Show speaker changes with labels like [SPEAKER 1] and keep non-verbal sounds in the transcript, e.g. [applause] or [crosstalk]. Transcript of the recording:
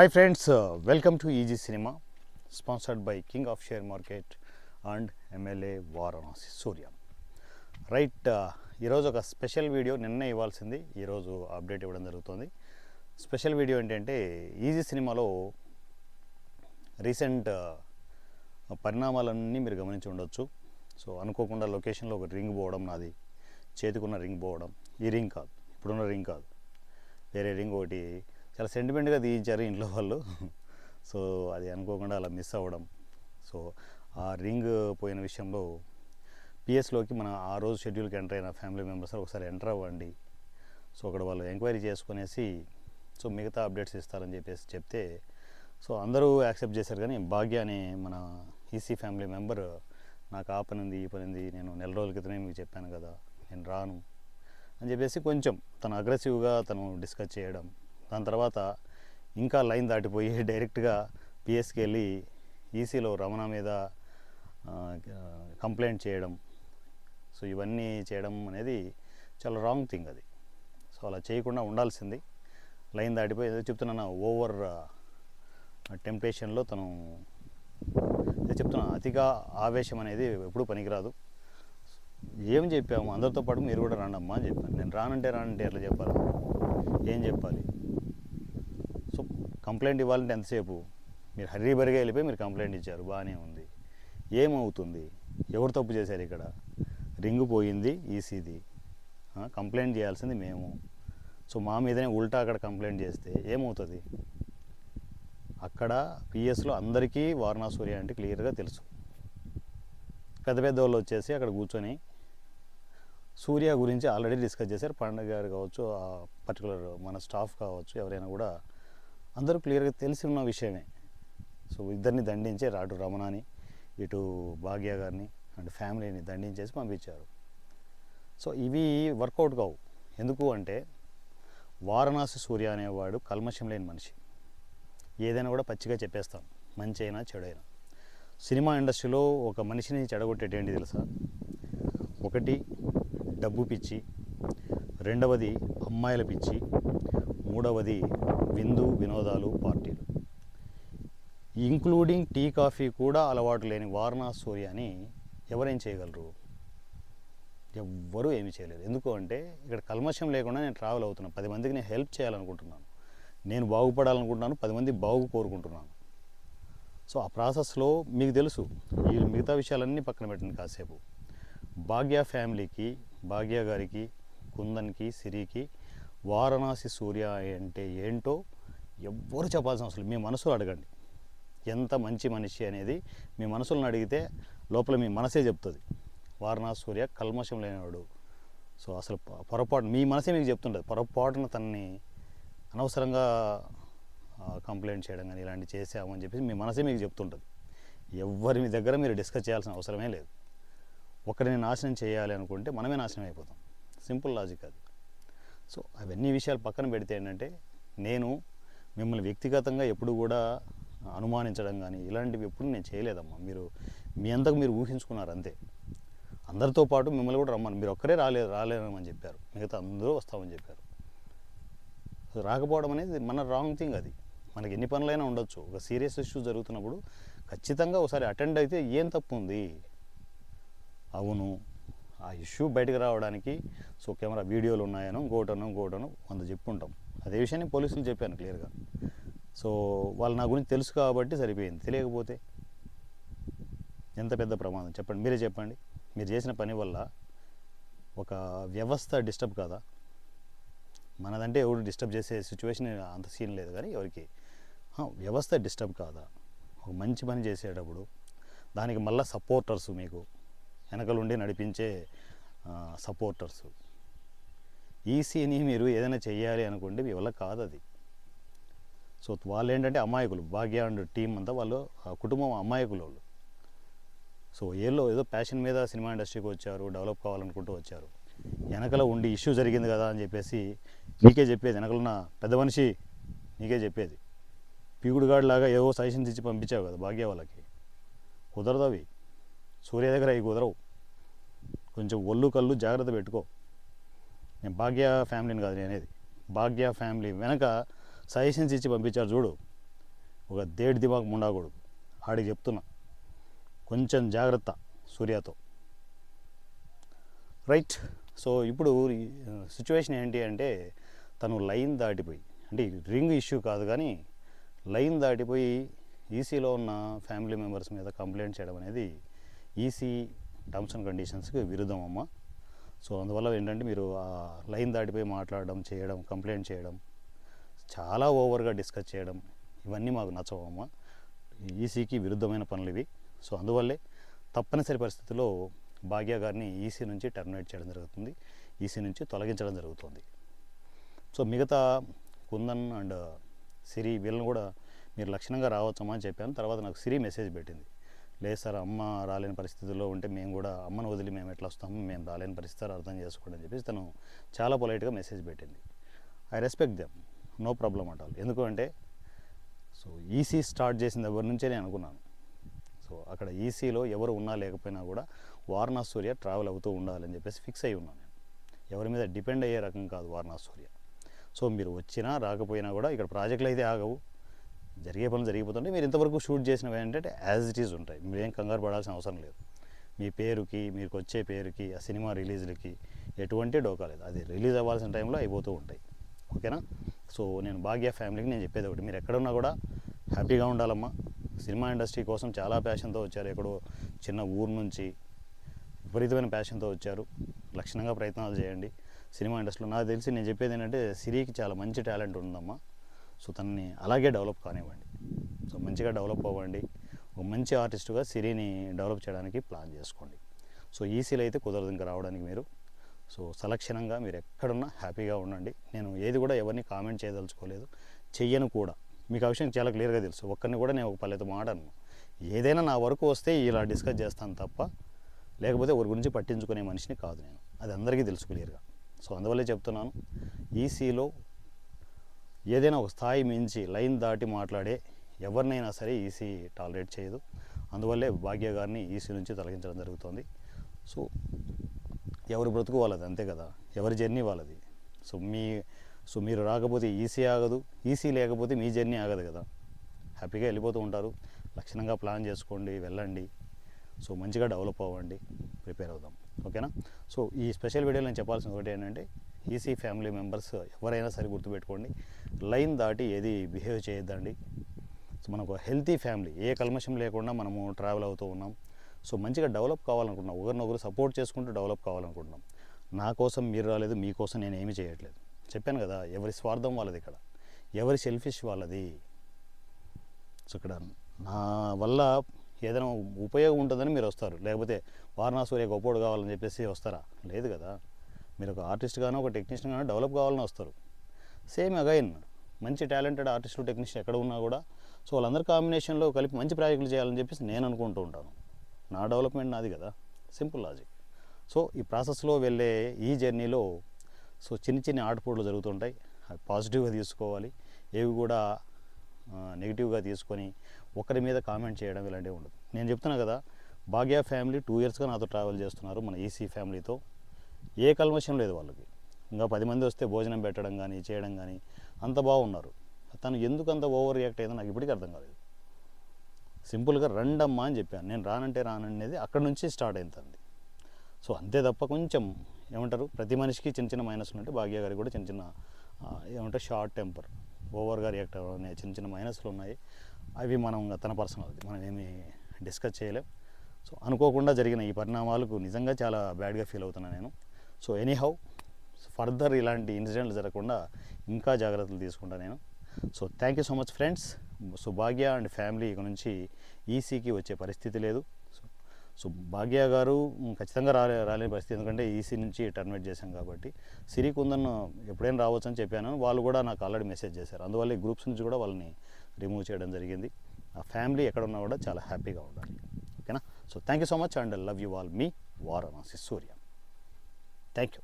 [SPEAKER 1] Hi friends welcome to easy cinema sponsored by king of share market and MLA Varanasi Surya right ఈరోజు ఒక special video నిన్న ఇవ్వాల్సింది ఈరోజు update ఇవ్వడం జరుగుతుంది. స్పెషల్ వీడియో ఏంటంటే ఈజీ సినిమాలో రీసెంట్ పరిణామాలన్నీ మీరు గమనించి ఉండొచ్చు. సో అనుకోకుండా లొకేషన్లో ఒక రింగ్ పోవడం నాది చేతికున్న రింగ్ పోవడం ఈ రింగ్ కాదు ఇప్పుడున్న రింగ్ కాదు. వేరే రింగ్ ఒకటి చాలా సెంటిమెంట్గా తీయించారు ఇంట్లో వాళ్ళు. సో అది అనుకోకుండా అలా మిస్ అవ్వడం. సో ఆ రింగ్ పోయిన విషయంలో పిఎస్లోకి మన ఆ రోజు షెడ్యూల్కి ఎంటర్ అయిన ఫ్యామిలీ మెంబర్స్ ఒకసారి ఎంటర్ అవ్వండి. సో అక్కడ వాళ్ళు ఎంక్వైరీ చేసుకునేసి సో మిగతా అప్డేట్స్ ఇస్తారని చెప్పేసి చెప్తే సో అందరూ యాక్సెప్ట్ చేశారు. కానీ భాగ్య అనే మన ఈసీ ఫ్యామిలీ మెంబర్ నాకు ఆ పని ఉంది ఈ పని ఉంది నేను నెల రోజుల క్రితమే మీకు చెప్పాను కదా నేను రాను అని చెప్పేసి కొంచెం తను అగ్రెసివ్గా తను డిస్కస్ చేయడం. దాని తర్వాత ఇంకా లైన్ దాటిపోయి [laughs] డైరెక్ట్గా పిఎస్కి వెళ్ళి ఈసీలో రమణ మీద కంప్లైంట్ చేయడం. సో ఇవన్నీ చేయడం అనేది చాలా రాంగ్ థింగ్ అది. సో అలా చేయకుండా ఉండాల్సింది. లైన్ దాటిపోయి ఏదో చెప్తున్నా ఓవర్ టెంప్టేషన్లో తను చెప్తున్నా అతిగా ఆవేశం అనేది ఎప్పుడూ పనికిరాదు. ఏం చెప్పాము? అందరితో పాటు మీరు కూడా రాండమ్మా అని చెప్పాను. నేను రానంటే రానంటే ఎట్లా చెప్పాలి? ఏం చెప్పాలి? కంప్లైంట్ ఇవ్వాలంటే ఎంతసేపు? మీరు హరీబరిగా వెళ్ళిపోయి మీరు కంప్లైంట్ ఇచ్చారు. బాగానే ఉంది. ఏమవుతుంది? ఎవరు తప్పు చేశారు ఇక్కడ? రింగు పోయింది ఈసీది. కంప్లైంట్ చేయాల్సింది మేము. సో మా మీదనే ఉల్టా అక్కడ కంప్లైంట్ చేస్తే ఏమవుతుంది? అక్కడ పిఎస్లో అందరికీ వారణాసూర్య అంటే క్లియర్గా తెలుసు. పెద్ద పెద్ద వాళ్ళు వచ్చేసి అక్కడ కూర్చొని సూర్య గురించి ఆల్రెడీ డిస్కస్ చేశారు. పండగ గారు కావచ్చు ఆ పర్టికులర్ మన స్టాఫ్ కావచ్చు ఎవరైనా కూడా అందరూ క్లియర్గా తెలిసి ఉన్న విషయమే. సో ఇద్దరిని దండించే రాటు రమణని ఇటు భాగ్య గారిని అండ్ ఫ్యామిలీని దండించేసి పంపించారు. సో ఇవి వర్కౌట్ కావు. ఎందుకు అంటే వారణాసి సూర్య అనేవాడు కల్మషం లేని మనిషి. ఏదైనా కూడా పచ్చిగా చెప్పేస్తాం. మంచి అయినా చెడైనా. సినిమా ఇండస్ట్రీలో ఒక మనిషిని చెడగొట్టేటి ఏంటి తెలుసా? ఒకటి డబ్బు పిచ్చి. రెండవది అమ్మాయిల పిచ్చి. మూడవది విందు వినోదాలు పార్టీలు. ఇంక్లూడింగ్ టీ కాఫీ కూడా అలవాటు లేని వారణా సూర్యని ఎవరేం చేయగలరు? ఎవ్వరూ ఏమి చేయలేరు ఎందుకు అంటే ఇక్కడ కల్మషం లేకుండా నేను ట్రావెల్ అవుతున్నాను. పది మందికి నేను హెల్ప్ చేయాలనుకుంటున్నాను. నేను బాగుపడాలనుకుంటున్నాను. పది మంది బాగు కోరుకుంటున్నాను. సో ఆ ప్రాసెస్లో మీకు తెలుసు ఈ మిగతా విషయాలన్నీ పక్కన పెట్టండి కాసేపు. భాగ్య ఫ్యామిలీకి భాగ్య గారికి కుందన్కి సిరికి వారణాసి సూర్య అంటే ఏంటో ఎవ్వరు చెప్పాల్సిన అవసరం మీ మనసులో అడగండి. ఎంత మంచి మనిషి అనేది మీ మనసులను అడిగితే లోపల మీ మనసే చెప్తుంది. వారణాసి సూర్య కల్మషం లేనివాడు. సో అసలు పొరపాటు మీ మనసే మీకు చెప్తుంటుంది. పొరపాటున తనని అనవసరంగా కంప్లైంట్ చేయడం కానీ ఇలాంటివి చేసామని చెప్పేసి మీ మనసే మీకు చెప్తుంటుంది. ఎవరి మీ దగ్గర మీరు డిస్కస్ చేయాల్సిన అవసరమే లేదు. ఒకరిని నాశనం చేయాలి అనుకుంటే మనమే నాశనం అయిపోతాం. సింపుల్ లాజిక్ అది. సో అవన్నీ విషయాలు పక్కన పెడితే ఏంటంటే నేను మిమ్మల్ని వ్యక్తిగతంగా ఎప్పుడు కూడా అనుమానించడం కానీ ఇలాంటివి ఎప్పుడు నేను చేయలేదమ్మా. మీరు మీ అంతకు మీరు ఊహించుకున్నారు అంతే. అందరితో పాటు మిమ్మల్ని కూడా రమ్మని. మీరు ఒక్కరే రాలేదు రాలేనమని చెప్పారు. మిగతా అందరూ వస్తామని చెప్పారు. రాకపోవడం అనేది మన రాంగ్ థింగ్ అది. మనకి ఎన్ని పనులైనా ఉండొచ్చు. ఒక సీరియస్ ఇష్యూ జరుగుతున్నప్పుడు ఖచ్చితంగా ఒకసారి అటెండ్ అయితే ఏం తప్పు ఉంది? అవును. ఆ ఇష్యూ బయటకు రావడానికి సో కెమెరా వీడియోలు ఉన్నాయను ఇంకోటనో ఇంకోటనో వంద చెప్పుంటాం. అదే విషయాన్ని పోలీసులు చెప్పాను క్లియర్గా. సో వాళ్ళు నా గురించి తెలుసు కాబట్టి సరిపోయింది. తెలియకపోతే ఎంత పెద్ద ప్రమాదం? చెప్పండి మీరే చెప్పండి. మీరు చేసిన పని వల్ల ఒక వ్యవస్థ డిస్టర్బ్ కాదా? మనదంటే ఎవరు డిస్టర్బ్ చేసే సిచ్యువేషన్ అంత సీన్ లేదు కానీ ఎవరికి? వ్యవస్థ డిస్టర్బ్ కాదా? ఒక మంచి పని చేసేటప్పుడు దానికి మళ్ళీ సపోర్టర్స్ మీకు వెనకలుండి నడిపించే సపోర్టర్స్. ఈసీని మీరు ఏదైనా చేయాలి అనుకుంటే మీ వల్ల కాదు అది సో వాళ్ళు ఏంటంటే అమాయకులు భాగ్య అండ్ టీం అంతా వాళ్ళు ఆ కుటుంబం అమాయకులు వాళ్ళు సో ఏలో ఏదో ప్యాషన్ మీద సినిమా ఇండస్ట్రీకి వచ్చారు డెవలప్ కావాలనుకుంటూ వచ్చారు. వెనకలో ఉండి ఇష్యూ జరిగింది కదా అని చెప్పేసి నీకే చెప్పేది వెనకలున్న పెద్ద మనిషి నీకే చెప్పేది. పీగుడుగాడు లాగా ఏవో సజెషన్స్ ఇచ్చి పంపించావు కదా భాగ్య వాళ్ళకి. కుదరదు అవి సూర్య దగ్గర అవి కుదరవు. కొంచెం ఒళ్ళు కళ్ళు జాగ్రత్త పెట్టుకో. నేను భాగ్య ఫ్యామిలీని కాదు నేనేది. భాగ్య ఫ్యామిలీ వెనక సజెషన్స్ ఇచ్చి పంపించారు చూడు. ఒక దేడి దిమాగ్ ముండాగొడుగు ఆడికి చెప్తున్నా. కొంచెం జాగ్రత్త సూర్యతో. రైట్. సో ఇప్పుడు సిచ్యువేషన్ ఏంటి అంటే తను లైన్ దాటిపోయి అంటే రింగ్ ఇష్యూ కాదు కానీ లైన్ దాటిపోయి ఈసీలో ఉన్న ఫ్యామిలీ మెంబర్స్ మీద కంప్లైంట్ చేయడం అనేది ఈసీ టర్మ్స్ అండ్ కండిషన్స్కి విరుద్ధం అమ్మ. సో అందువల్ల ఏంటంటే మీరు ఆ లైన్ దాటిపోయి మాట్లాడడం చేయడం కంప్లైంట్ చేయడం చాలా ఓవర్గా డిస్కస్ చేయడం ఇవన్నీ మాకు నచ్చవమ్మ ఈసీకి విరుద్ధమైన పనులు ఇవి. సో అందువల్లే తప్పనిసరి పరిస్థితుల్లో భాగ్య గారిని ఈసీ నుంచి టర్మినేట్ చేయడం జరుగుతుంది. ఈసీ నుంచి తొలగించడం జరుగుతుంది. సో మిగతా కుందన్ అండ్ సిరి వీళ్ళని కూడా మీరు లక్షణంగా రావచ్చమ్మా అని చెప్పాను. తర్వాత నాకు సిరి మెసేజ్ పెట్టింది. లేదు సార్ అమ్మ రాలేని పరిస్థితుల్లో ఉంటే మేము కూడా అమ్మను వదిలి మేము ఎట్లా వస్తాము? మేము రాలేని పరిస్థితులు అర్థం చేసుకోండి అని చెప్పేసి తను చాలా పొలైట్గా మెసేజ్ పెట్టింది. I respect them no problem at all. So EC start చేసిన దగ్గర నుంచే నేను అనుకున్నాను. సో అక్కడ ఈసీలో ఎవరు ఉన్నా లేకపోయినా కూడా వారణాసూర్య ట్రావెల్ అవుతూ ఉండాలని చెప్పేసి ఫిక్స్ అయి ఉన్నాను నేను. ఎవరి మీద డిపెండ్ అయ్యే రకం కాదు వారణాసూర్య. సో మీరు వచ్చినా రాకపోయినా కూడా ఇక్కడ ప్రాజెక్టులు అయితే ఆగవు. జరిగే పనులు జరిగిపోతుంటే మీరు ఇంతవరకు షూట్ చేసినవి ఏంటంటే యాజ్ ఇట్ ఈజ్ ఉంటాయి. మీరేం కంగారు పడాల్సిన అవసరం లేదు. మీ పేరుకి మీకు వచ్చే పేరుకి ఆ సినిమా రిలీజ్లకి ఎటువంటి డోకా లేదు. అది రిలీజ్ అవ్వాల్సిన టైంలో అయిపోతూ ఉంటాయి. ఓకేనా? సో నేను భాగ్య ఫ్యామిలీకి నేను చెప్పేది ఒకటి. మీరు ఎక్కడున్నా కూడా హ్యాపీగా ఉండాలమ్మా. సినిమా ఇండస్ట్రీ కోసం చాలా ప్యాషన్తో వచ్చారు. ఎక్కడో చిన్న ఊరు నుంచి విపరీతమైన ప్యాషన్తో వచ్చారు. లక్షణంగా ప్రయత్నాలు చేయండి. సినిమా ఇండస్ట్రీలో నాకు తెలిసి నేను చెప్పేది ఏంటంటే సిరికి చాలా మంచి టాలెంట్ ఉందమ్మా. సో తనని అలాగే డెవలప్ కానివ్వండి. సో మంచిగా డెవలప్ అవ్వండి. ఒక మంచి ఆర్టిస్టుగా సిరిని డెవలప్ చేయడానికి ప్లాన్ చేసుకోండి. సో ఈసీలో అయితే కుదరదు ఇంకా రావడానికి మీరు. సో సలక్షణంగా మీరు ఎక్కడున్నా హ్యాపీగా ఉండండి. నేను ఏది కూడా ఎవరిని కామెంట్ చేయదలుచుకోలేదు. చెయ్యను కూడా. మీకు ఆ విషయం చాలా క్లియర్గా తెలుసు. ఒక్కరిని కూడా నేను ఒక పల్లెతో మాడను ఏదైనా నా వరకు వస్తే ఇలా డిస్కస్ చేస్తాను తప్ప లేకపోతే ఒకరి గురించి పట్టించుకునే మనిషిని కాదు నేను. అది అందరికీ తెలుసు క్లియర్గా. సో అందువల్లే చెప్తున్నాను. ఈసీలో ఏదైనా ఒక స్థాయి మించి లైన్ దాటి మాట్లాడే ఎవరినైనా సరే ఈసీ టాలరేట్ చేయదు. అందువల్లే భాగ్య గారిని ఈసీ నుంచి తొలగించడం జరుగుతుంది. సో ఎవరి బ్రతుకు వాళ్ళది అంతే కదా? ఎవరి జర్నీ వాళ్ళది? సో మీ సో మీరు రాకపోతే ఈసీ ఆగదు. ఈసీ లేకపోతే మీ జర్నీ ఆగదు కదా? హ్యాపీగా వెళ్ళిపోతూ ఉంటారు. లక్షణంగా ప్లాన్ చేసుకోండి వెళ్ళండి. సో మంచిగా డెవలప్ అవ్వండి. ప్రిపేర్ అవుదాం. ఓకేనా? సో ఈ స్పెషల్ వీడియోలో నేను చెప్పాల్సిన ఒకటి ఏంటంటే ఈసీ ఫ్యామిలీ మెంబర్స్ ఎవరైనా సరే గుర్తుపెట్టుకోండి. లైన్ దాటి ఏది బిహేవ్ చేయొద్దండి. సో మనకు హెల్తీ ఫ్యామిలీ ఏ కల్మషం లేకుండా మనము ట్రావెల్ అవుతూ ఉన్నాం. సో మంచిగా డెవలప్ కావాలనుకుంటున్నాం. ఒకరినొకరు సపోర్ట్ చేసుకుంటూ డెవలప్ కావాలనుకుంటున్నాం. నా కోసం మీరు రాలేదు మీకోసం నేను ఏమీ చేయట్లేదు. చెప్పాను కదా ఎవరి స్వార్థం వాళ్ళది ఇక్కడ. ఎవరి సెల్ఫిష్ వాళ్ళది. సో ఇక్కడ నా వల్ల ఏదైనా ఉపయోగం ఉంటుందని మీరు వస్తారు. లేకపోతే వారణాసూర్య గొప్పోడు కావాలని చెప్పేసి వస్తారా? లేదు కదా. మీరు ఒక ఆర్టిస్ట్ గానో ఒక టెక్నీషియన్ గానో డెవలప్ కావాలని వస్తారు. సేమ్ అగైన్ మంచి టాలెంటెడ్ ఆర్టిస్టు టెక్నీషియన్ ఎక్కడ ఉన్నా కూడా సో వాళ్ళందరి కాంబినేషన్లో కలిపి మంచి ప్రాజెక్టులు చేయాలని చెప్పేసి నేను అనుకుంటూ ఉంటాను. నా డెవలప్మెంట్ నాది కదా. Simple logic. సో ఈ ప్రాసెస్లో వెళ్ళే ఈ జర్నీలో సో చిన్న చిన్న ఆటపోట్లు జరుగుతుంటాయి. అవి పాజిటివ్గా తీసుకోవాలి. ఏవి కూడా నెగిటివ్గా తీసుకొని ఒకరి మీద కామెంట్ చేయడం ఇలాంటివి ఉండదు. నేను చెప్తున్నా కదా భాగ్య ఫ్యామిలీ టూ ఇయర్స్గా నాతో ట్రావెల్ చేస్తున్నారు మన ఈసీ ఫ్యామిలీతో. ఏ కల్మషం లేదు వాళ్ళకి. ఇంకా పది మంది వస్తే భోజనం పెట్టడం కానీ చేయడం కానీ అంత బాగున్నారు. తను ఎందుకు అంత ఓవర్ రియాక్ట్ అయిందో నాకు ఇప్పటికీ అర్థం కాలేదు. సింపుల్గా రండమ్మా అని చెప్పాను. నేను రానంటే రాననేది అక్కడ నుంచి స్టార్ట్ అయింది సో అంతే తప్ప కొంచెం ఏమంటారు? ప్రతి మనిషికి చిన్న చిన్న మైనస్ ఉంటే భాగ్య గారికి కూడా చిన్న చిన్న ఏమంటారు? Short temper. ఓవర్గా రియాక్ట్ అవ్వడం అనే చిన్న చిన్న మైనస్లు ఉన్నాయి. అవి మనం ఇంకా తన పర్సనల్ మనం ఏమి డిస్కస్ చేయలేం. సో అనుకోకుండా జరిగిన ఈ పరిణామాలకు నిజంగా చాలా బ్యాడ్గా ఫీల్ అవుతున్నాను నేను. సో ఎనీహౌ ఫర్దర్ ఇలాంటి ఇన్సిడెంట్లు జరగకుండా ఇంకా జాగ్రత్తలు తీసుకుంటా నేను. So thank you so much friends so Bhagya and family ఇక నుంచి ఈసీకి వచ్చే పరిస్థితి లేదు. సో భాగ్య గారు ఖచ్చితంగా రాలే రాలేని పరిస్థితి. ఎందుకంటే ఈసీ నుంచి టర్మినేట్ చేశాం కాబట్టి. సిరి కుందన్ ఎప్పుడైనా రావచ్చు అని చెప్పాను. వాళ్ళు కూడా నాకు ఆల్రెడీ మెసేజ్ చేశారు. అందువల్ల ఈ గ్రూప్స్ నుంచి కూడా వాళ్ళని రిమూవ్ చేయడం జరిగింది. ఆ ఫ్యామిలీ ఎక్కడ ఉన్నా కూడా చాలా హ్యాపీగా ఉండాలి. ఓకేనా? So thank you so much and love you all me Varanasi Surya. Thank you